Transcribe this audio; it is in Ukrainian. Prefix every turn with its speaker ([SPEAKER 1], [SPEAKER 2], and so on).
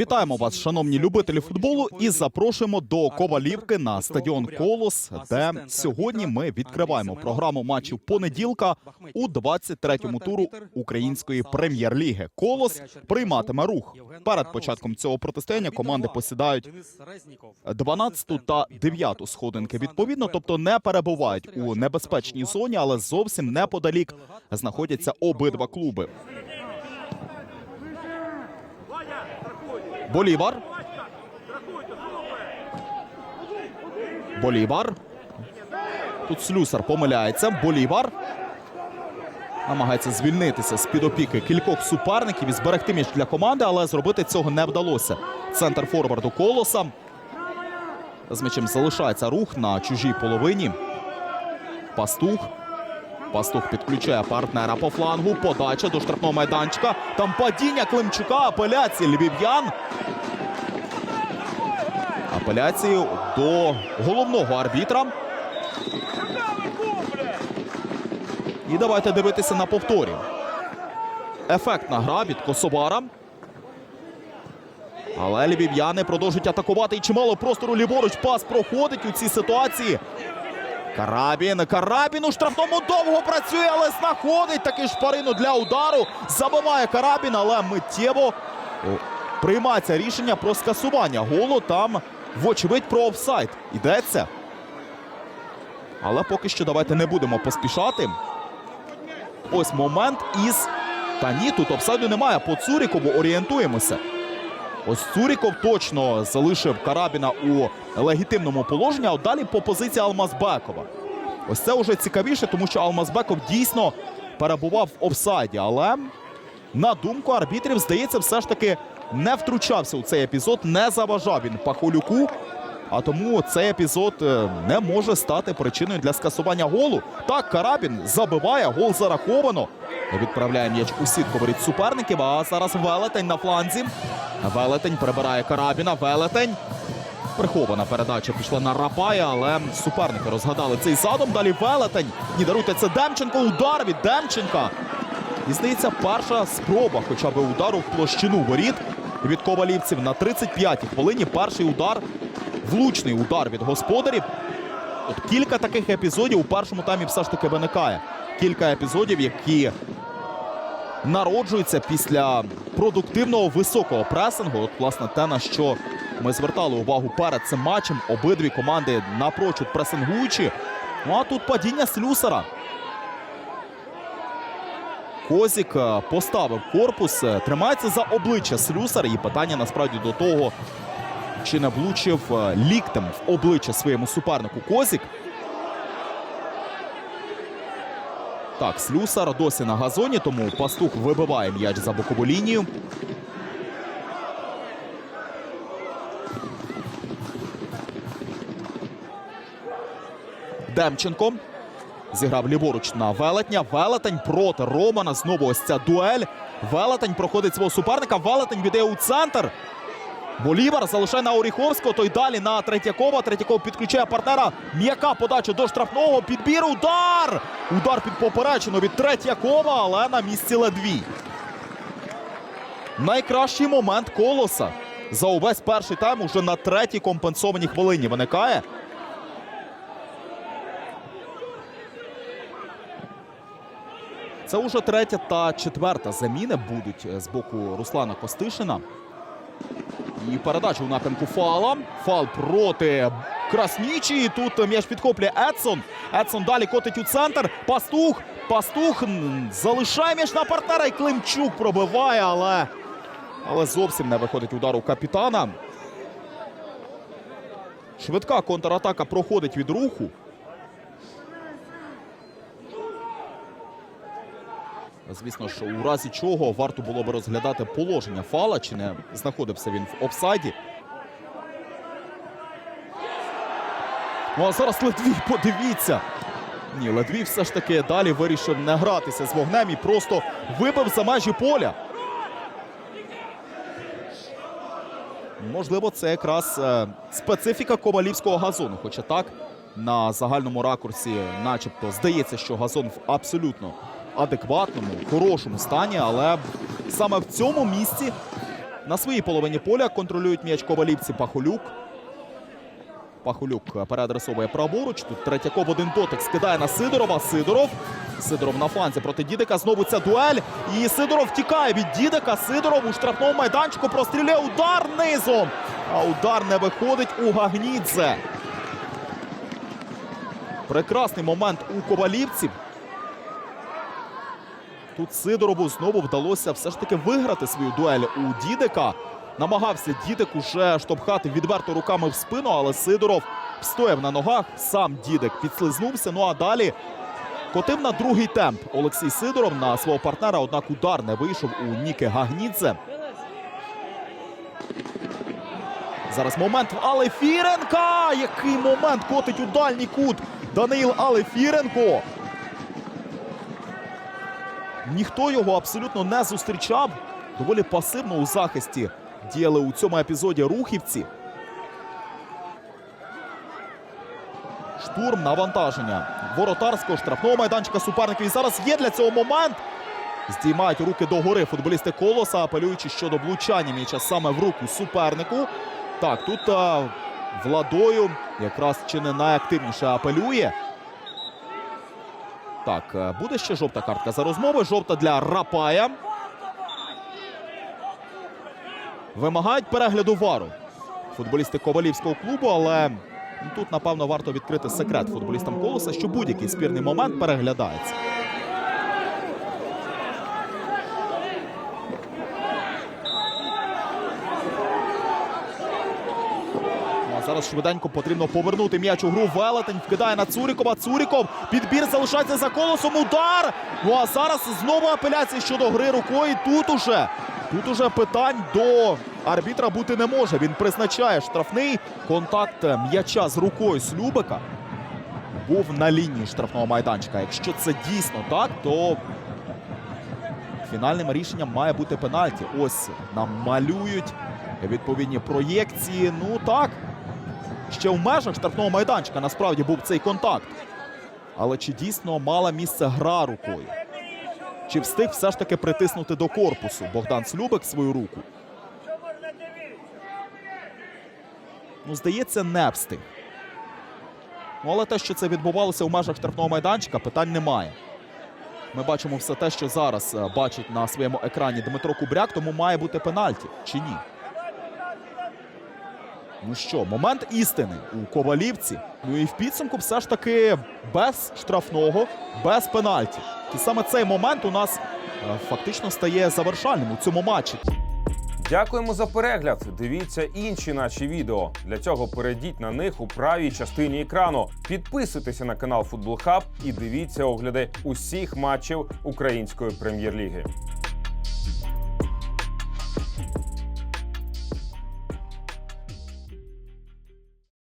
[SPEAKER 1] Вітаємо вас, шановні любителі футболу, і запрошуємо до Ковалівки на стадіон Колос, де сьогодні ми відкриваємо програму матчів понеділка у 23-му туру української прем'єр-ліги. Колос прийматиме рух. Перед початком цього протистояння команди посідають 12 та 9 сходинки відповідно, тобто не перебувають у небезпечній зоні, але зовсім неподалік знаходяться обидва клуби. Болівар. Болівар. Тут слюсар помиляється. Болівар. Намагається звільнитися з під опіки кількох суперників і зберегти м'яч для команди, але зробити цього не вдалося. Центр форварду колоса. З м'ячем залишається рух на чужій половині. Пастух. Пастух підключає партнера по флангу. Подача до штрафного майданчика. Там падіння Климчука. Апеляції львів'ян. Апеляції до головного арбітра. І давайте дивитися на повторі. Ефектна гра від Косовара. Але львів'яни продовжують атакувати і чимало простору ліворуч. Пас проходить у цій ситуації. Карабін. Карабін у штрафному довго працює, але знаходить таки шпарину для удару. Забиває карабін, але миттєво приймається рішення про скасування голу. Там, вочевидь, про офсайд. Йдеться. Але поки що давайте не будемо поспішати. Ось момент із. Та ні, тут офсайду немає. По Цурікову орієнтуємося. Ось Цуріков точно залишив Карабіна у легітимному положенні, а от далі по позиції Алмазбекова. Ось це вже цікавіше, тому що Алмазбеков дійсно перебував в офсайді. Але на думку арбітрів, здається, все ж таки не втручався у цей епізод, не заважав він Пахолюку. А тому цей епізод е, не може стати причиною для скасування голу. Так, Карабін забиває, гол зараховано. Відправляє м'яч у сітку воріт суперників. А зараз велетень на фланзі. Велетень прибирає Карабіна. Велетень. Прихована передача пішла на Рапая, але суперники розгадали цей задум. Далі велетень. Ні, даруйте, це Демченко. Удар від Демченка. І здається, перша спроба хоча б удару в площину воріт від ковалівців на 35-й хвилині. Перший удар, влучний удар від господарів. От кілька таких епізодів у першому таймі все ж таки виникає. Кілька епізодів, які народжуються після продуктивного високого пресингу. От, власне, те, на що ми звертали увагу перед цим матчем. Обидві команди напрочуд пресингуючі. Ну а тут падіння слюсара. Козік е, поставив корпус, е, тримається за обличчя слюсар. І питання насправді до того, чи не влучив е, ліктем в обличчя своєму супернику Козік. Так, слюсар досі на газоні, тому пастух вибиває м'яч за бокову лінію. Демченко зіграв ліворуч на велетня. Велетень проти Романа. Знову ось ця дуель. Велетень проходить свого суперника. Велетень віддає у центр. Болівар залишає на Оріховського. Той далі на Третьякова. Третьяков підключає партнера. М'яка подача до штрафного. Підбір. Удар! Удар під поперечину від Третьякова, але на місці ледві. Найкращий момент колоса. За увесь перший тайм уже на третій компенсованій хвилині виникає. Це уже третя та четверта заміни будуть з боку Руслана Костишина. І передача у напрямку фала. Фал проти Краснічі. І Тут м'яч підхоплює Едсон. Едсон далі котить у центр. Пастух. Пастух залишає м'яч на партнера. І Климчук пробиває, але, але зовсім не виходить удар у капітана. Швидка контратака проходить від руху. Звісно ж, у разі чого варто було би розглядати положення фала, чи не знаходився він в офсайді. Ну а зараз Ледвій, подивіться. Ні, Ледвій все ж таки далі вирішив не гратися з вогнем і просто вибив за межі поля. Можливо, це якраз е, специфіка ковалівського газону. Хоча так, на загальному ракурсі, начебто, здається, що газон в абсолютно адекватному, хорошому стані, але саме в цьому місці На своїй половині поля контролюють м'яч ковалівці Пахолюк. Пахолюк переадресовує праворуч. Тут Третьяков один дотик скидає на Сидорова. Сидоров. Сидоров на фланзі проти Дідика. Знову ця дуель. І Сидоров втікає від Дідика. Сидоров у штрафному майданчику простріляє удар низом. А удар не виходить у Гагнідзе. Прекрасний момент у ковалівців. Тут Сидорову знову вдалося все ж таки виграти свою дуель у Дідика. Намагався Дідик уже штовхати відверто руками в спину, але Сидоров встояв на ногах. Сам Дідик підслизнувся. Ну а далі котив на другий темп Олексій Сидоров на свого партнера. Однак удар не вийшов у Ніки Гагнідзе. Зараз момент в Алефіренка. Який момент котить у дальній кут Даниїл Алефіренко. Ніхто його абсолютно не зустрічав. Доволі пасивно у захисті діяли у цьому епізоді рухівці. Штурм навантаження воротарського штрафного майданчика суперників. І зараз є для цього момент. Здіймають руки догори футболісти колоса, апелюючи щодо влучання м'яча саме в руку супернику. Так, тут а, владою якраз чи не найактивніше апелює. Так, е, буде ще жовта картка за розмови. Жовта для Рапая. Вимагають перегляду вару футболісти Ковалівського клубу, але тут, напевно, варто відкрити секрет футболістам колоса, що будь-який спірний момент переглядається. Зараз швиденько потрібно повернути м'яч у гру. Велетень вкидає на Цурікова. Цуріков. Підбір залишається за колосом. Удар. Ну а зараз знову апеляція щодо гри рукою. Тут уже. Тут уже питань до арбітра бути не може. Він призначає штрафний контакт м'яча з рукою Слюбика. Був на лінії штрафного майданчика. Якщо це дійсно так, то фінальним рішенням має бути пенальті. Ось нам малюють відповідні проєкції. Ну так, ще в межах штрафного майданчика насправді був цей контакт. Але чи дійсно мала місце гра рукою? Чи встиг все ж таки притиснути до корпусу Богдан Слюбик свою руку? Ну, здається, не встиг. Ну, але те, що це відбувалося в межах штрафного майданчика, питань немає. Ми бачимо все те, що зараз е, бачить на своєму екрані Дмитро Кубряк, тому має бути пенальті чи ні. Ну що, момент істини у Ковалівці. Ну і в підсумку все ж таки без штрафного, без пенальті. І саме цей момент у нас е, фактично стає завершальним у цьому матчі.
[SPEAKER 2] Дякуємо за перегляд. Дивіться інші наші відео. Для цього перейдіть на них у правій частині екрану. Підписуйтеся на канал Футбол Хаб і дивіться огляди усіх матчів української прем'єр-ліги.